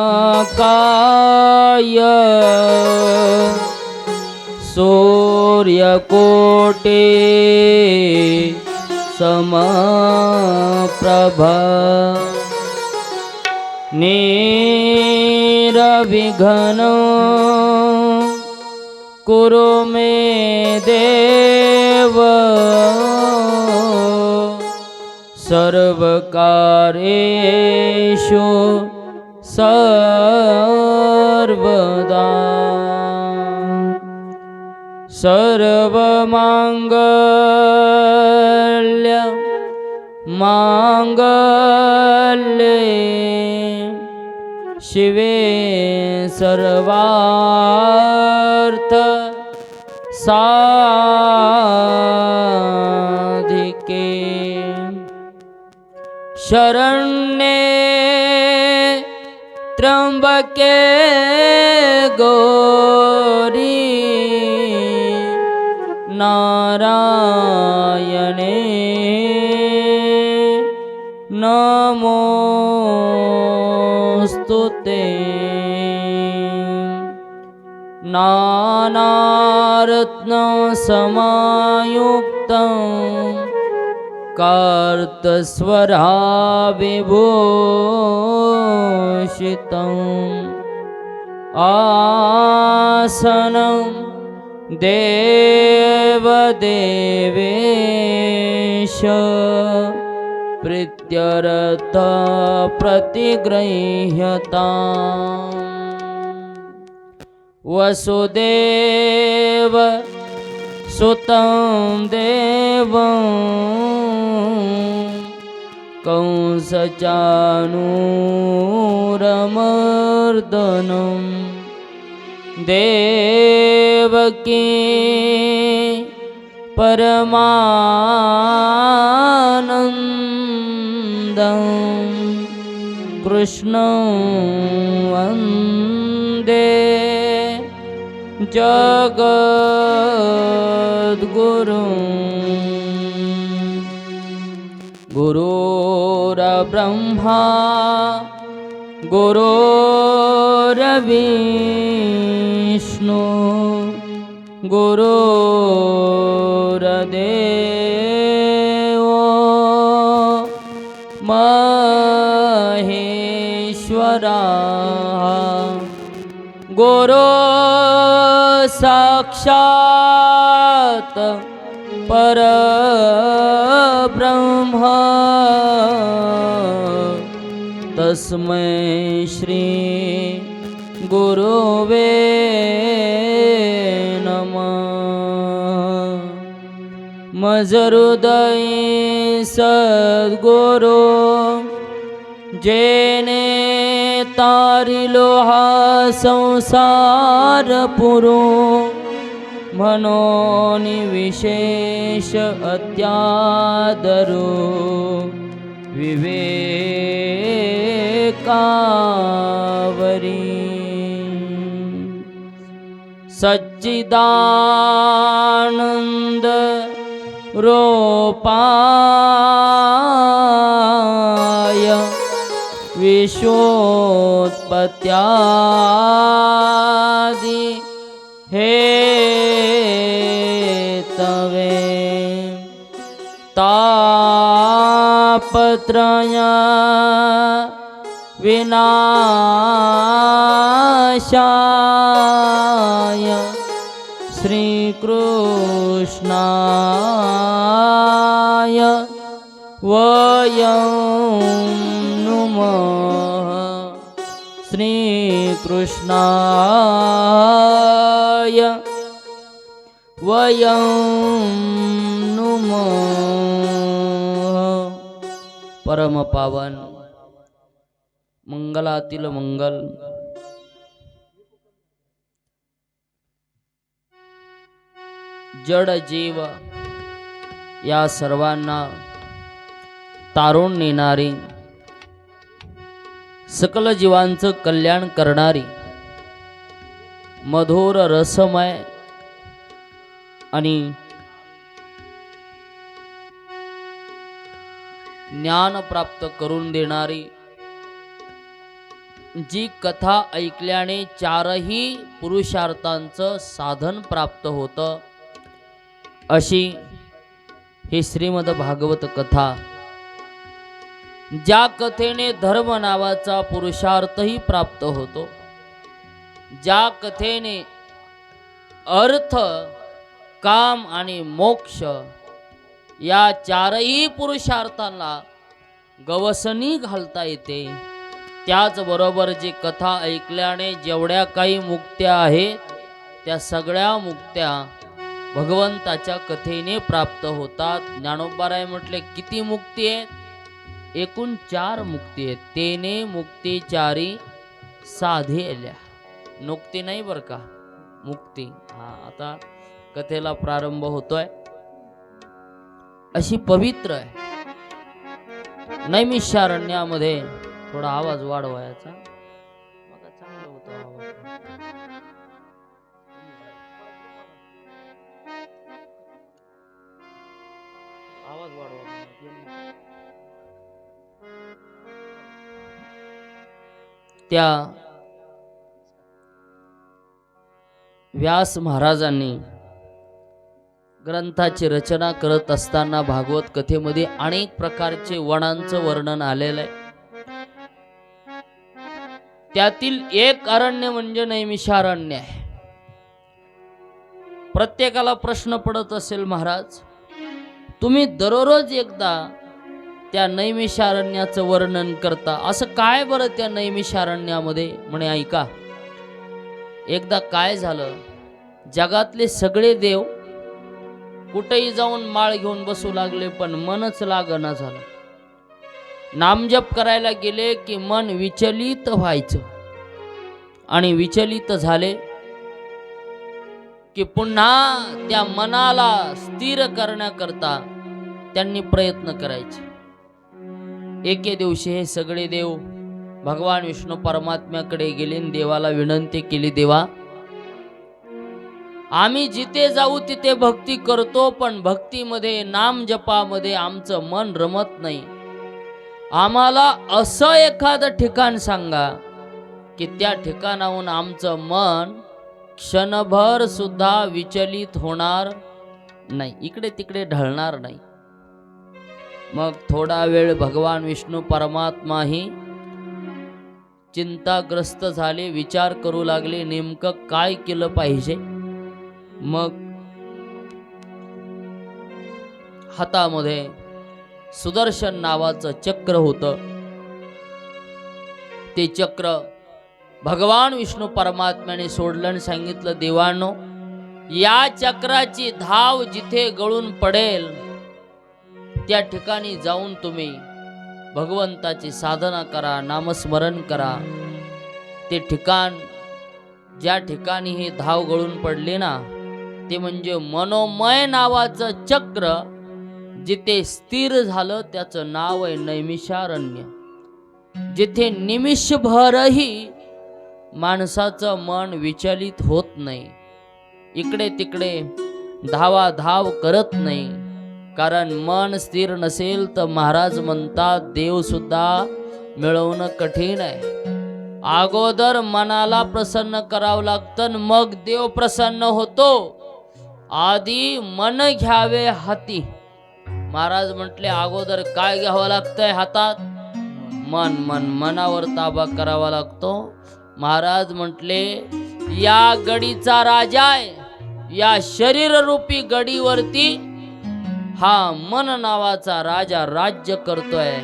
काय सूर्यकोटे समप्रभा निरविघ्न कुरु मे देव સર્વદા સર્વમાંગલ્ય માંગલ્ય શિવે સર્વાર્થ સાધિકે શરણ્ય ત્રંબકે ગોરી નારાયણે નમો સ્તુતે નાનારત્ન સમાયુક્તમ कार्तस्वरा विभूषितम् आसनं देवदेवेश प्रीत्यरथ प्रतिगृह्यताम्। वसुदेव सुतं देवं कंसचानूरमर्दनं देवकी परमानन्दं कृष्णं वन्दे जगद्गुरु गुरोरब्रह्मा गुरोरविष्णु गुरोरदेवो महेश्वरा गुरो साक्षात् परब्रह्म तस्मै श्री गुरुवे नमः। मजहृदयी सद्गुरु जेने तारिलो हा मनोनिविशेष अत्यादरो विवेकावरी। सच्चिदानन्द रोपाय विश्वोत्पत्या तापत्रया विनाशाय श्रीकृष्णाय वयं नुमः। श्रीकृष्णाय वयं परम पावन मंगलातील मंगल. जड जीव या सर्वांना तारून नेणारी सकल जीवांचं कल्याण करणारी मधुर रसमय आणि ज्ञान प्राप्त करून देणारी. जी कथा ऐकल्याने चारही पुरुषार्थांचं साधन प्राप्त होतं. अशी ही श्रीमद भागवत कथा. ज्या कथेने धर्म नावाचा पुरुषार्थही प्राप्त होतो ज्या कथेने अर्थ काम आणि मोक्ष या चारही पुरुषार्थांना गवसणी घालता येते. त्याचबरोबर जी कथा ऐकल्याने जेवढ्या काही मुक्त्या आहेत त्या सगळ्या मुक्त्या भगवंताच्या कथेने प्राप्त होतात. ज्ञानोबाराय म्हटले किती मुक्ती आहेत? एकूण चार मुक्ती आहेत. तेने मुक्ती चारी साधेल्या नुकती नाही बरं का? मुक्ती. हा आता कथेला प्रारंभ होतोय. अशी पवित्र आहे. नैमिषारण्यामध्ये थोडा आवाज वाढवायचा. आवाज. आवाज वाढवा. त्या व्यास महाराजांनी ग्रंथाची रचना करत असताना भागवत कथेमध्ये अनेक प्रकारचे वनांचं वर्णन आलेलं आहे. त्यातील एक अरण्य म्हणजे नैमिषारण्य आहे. प्रत्येकाला प्रश्न पडत असेल महाराज तुम्ही दररोज एकदा त्या नैमिषारण्याचं वर्णन करता? असं काय बरं त्या नैमिषारण्यामध्ये म्हणे ऐका एकदा काय झालं? जगातले सगळे देव कुठेही जाऊन माळ घेऊन बसू लागले पण मनच लागना झालं. नामजप करायला गेले की मन विचलित व्हायचं. आणि विचलित झाले की पुन्हा त्या मनाला स्थिर करण्याकरता त्यांनी प्रयत्न करायचे. एके दिवशी हे सगळे देव भगवान विष्णू परमात्म्याकडे गेले आणि देवाला विनंती केली देवा आम्ही जिथे जाऊ तिथे भक्ती करतो पण भक्तीमध्ये नाम जपामध्ये आमचं मन रमत नाही. आम्हाला असं एखादं ठिकाण सांगा की त्या ठिकाणाहून आमचं मन क्षणभर सुद्धा विचलित होणार नाही. इकडे तिकडे ढळणार नाही. मग थोडा वेळ भगवान विष्णू परमात्माही चिंताग्रस्त झाले विचार करू लागले नेमकं काय केलं पाहिजे? मग हातामध्ये सुदर्शन नावाचं चक्र होतं. ते चक्र भगवान विष्णू परमात्म्याने सोडलं आणि सांगितलं देवानो या चक्राची धाव जिथे गळून पडेल त्या ठिकाणी जाऊन तुम्ही भगवंताची साधना करा नामस्मरण करा. ते ठिकाण ज्या ठिकाणी हे धाव गळून पडले ना ते म्हणजे मनोमय नावाचं चक्र जिथे स्थिर झालं त्याचं नाव आहे नैमिषारण्य. जिथे निमिषभरही माणसाचं मन विचलित होत नाही. इकडे तिकडे धावा धाव करत नाही. कारण मन स्थिर नसेल तर महाराज म्हणतात देवसुद्धा मिळवणं कठीण आहे. अगोदर मनाला प्रसन्न करावं लागतं आणि मग देव प्रसन्न होतो. आधी मन घ्यावे हाती. महाराज म्हटले अगोदर काय घ्यावं लागतंय हातात? मन मन मनावर ताबा करावा लागतो. महाराज म्हटले या गडीचा राजा आहे. या शरीररूपी गडीवरती हा मन नावाचा राजा राज्य करतोय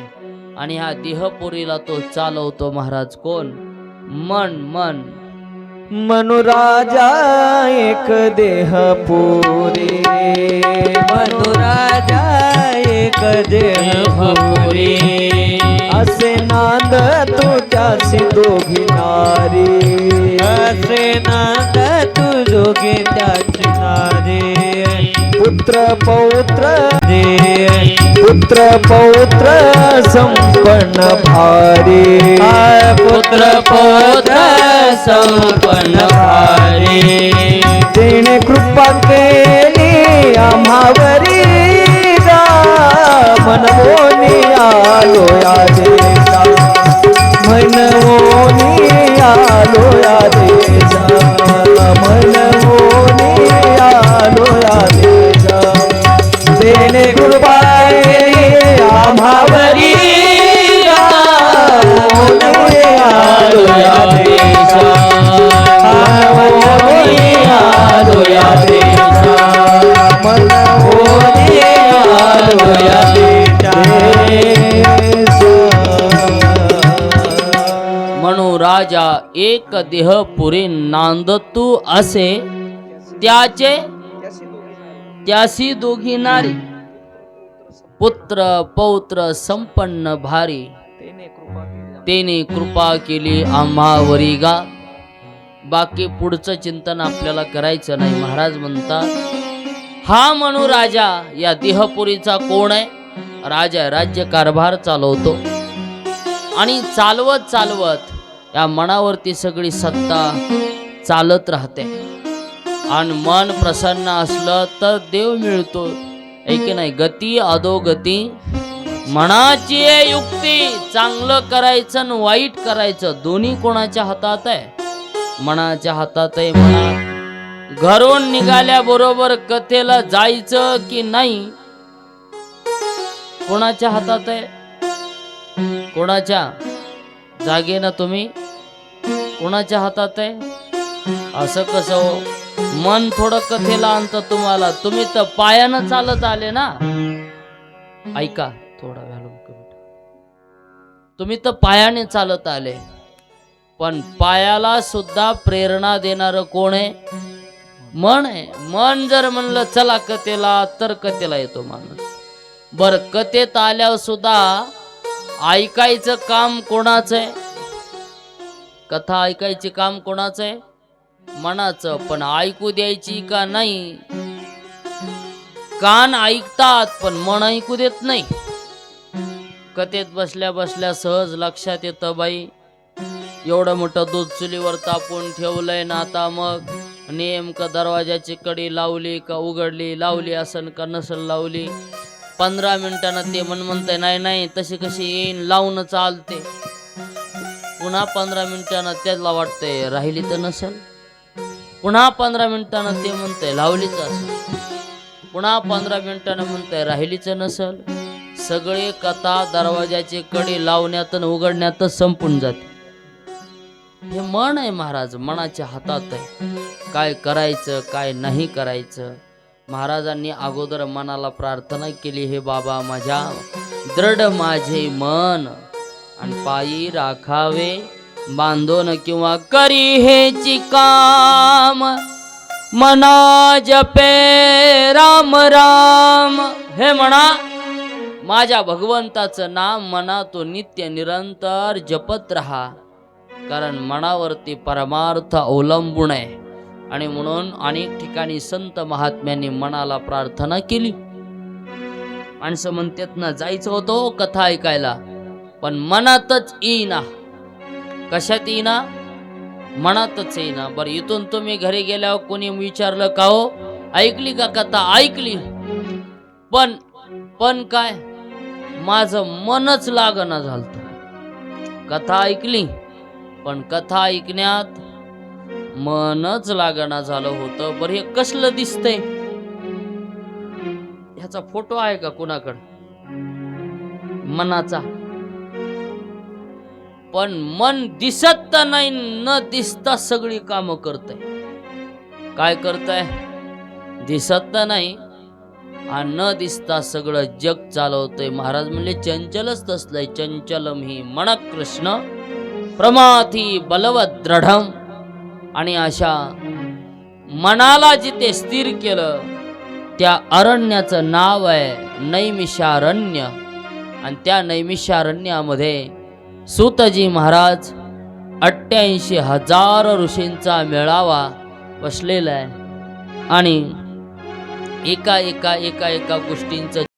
आणि हा देहपुरीला तो चालवतो. महाराज कोण? मन मन. मनुराजा एक देह पुरी। मनुराजा एक देह पुरी। असे नांद तुझ्यासी दोघी नारी। असे नांद तू जोगी त्याची नारी। पुत्र पौत्र रे। पुत्र पौत्र संपन्न भारी। पुत्र पौत्र संपन्न भारे. तिने कृपा केली आम्हावरी. मनमोनी आलो या देशा मनवोनी आलो या देशा एक देह पुरे नांदतू असे त्याचे त्यासी दोघी नारी पुत्र पौत्र संपन्न भारी. तेने कृपा केली आम्हावरी गा. बाकी पुढचं चिंतन आपल्याला करायचं नाही. महाराज म्हणतात हा म्हणू राजा या देहपुरीचा कोण आहे? राजा राज्य कारभार चालवतो. आणि चालवत चालवत या मनावरती सगळी सत्ता चालत राहते. आणि मन प्रसन्न असलं तर देव मिळतो. ऐके की नाही? गती अधोगती. मनाची युक्ती. चांगलं करायचं आणि वाईट करायचं. दोन्ही कोणाच्या हातात आहे? मनाच्या हातात आहे म्हणा घरून निघाल्याबरोबर कथेला जायचं की नाही? कोणाच्या हातात आहे? कोणाच्या? जागे ना तुम्ही? कोणाच्या हातात आहे? असं कसं हो? मन थोडं कथेला आणतं तुम्हाला. तुम्ही तर पायानं चालत आले ना? ऐका थोडा घालून तुम्ही तर पायाने चालत आले. पण पायाला सुद्धा प्रेरणा देणार कोण आहे? मन आहे. मन जर म्हणलं चला कथेला तर कथेला येतो माणूस. बर कथेत आल्यावर सुद्धा ऐकायचं काम कोणाचं आहे? कथा ऐकायचे काम कोणाचं आहे? मनाचं पण ऐकू द्यायची का नाही? कान ऐकतात पण मन ऐकू देत नाही. कथेत बसल्या बसल्या सहज लक्षात येतं बाई. एवढं मोठं दूध चुलीवर तापून ठेवलंय ना आता मग? नेमकं दरवाजाची कडी लावली का उघडली? लावली असन का नसल लावली? पंधरा मिनिटानं ते मन म्हणतंय नाही नाही तशी कशी येईन? लावून चालते. पुन्हा पंधरा मिनिटानं त्याला वाटतंय राहिली तर नसेल. पुन्हा पंधरा मिनिटानं ते म्हणतंय लावलीच असेल. पुन्हा पंधरा मिनिटानं म्हणतंय राहिलीच नसल. सगळे कथा दरवाज्याचे कडे लावण्यात उघडण्यातच संपून जाते. हे मन आहे महाराज मनाच्या हातात आहे. काय करायचं काय नाही करायचं? महाराजांनी अगोदर मनाला प्रार्थना केली हे बाबा माझ्या दृढ माझे मन आणि पायी राखावे बांधून किंवा करी हे काम. मना जपे राम राम. हे म्हणा माझ्या भगवंताचं नाम मना तो नित्य निरंतर जपत राहा. कारण मनावरती परमार्थ अवलंबून आहे. आणि म्हणून अनेक ठिकाणी संत महात्म्यांनी मनाला प्रार्थना केली. माणसं म्हणतात ना जायचं होतं हो, कथा ऐकायला. पण मनातच येईना कशात येईना मनातच येईना बरं इथून तुम्ही घरी गेल्यावर कोणी विचारलं का हो? ऐकली का कथा? ऐकली. पण पण काय? माझं मनच लागना झालत. कथा ऐकली पण कथा ऐकण्यात मनच लागना झालं होतं. बरं हे कसलं दिसतंय? ह्याचा फोटो आहे का कुणाकडं? मनाचा. पण मन दिसत तर नाही न दिसता सगळी कामं करतय. काय करतय? दिसत तर नाही आणि न दिसता सगळं जग चालवतंय. महाराज म्हणले चंचलच तसलंय चंचलम ही मन कृष्ण प्रमाथी बलवत दृढम आणि अशा मनाला जिथे स्थिर केलं त्या अरण्याचं नाव आहे नैमिषारण्य. आणि त्या नैमिषारण्यामध्ये सुतजी महाराज अठ्ठ्याऐंशी हजार ऋषींचा मेळावा बसलेला आहे. आणि एका एका एका एका गोष्टींचं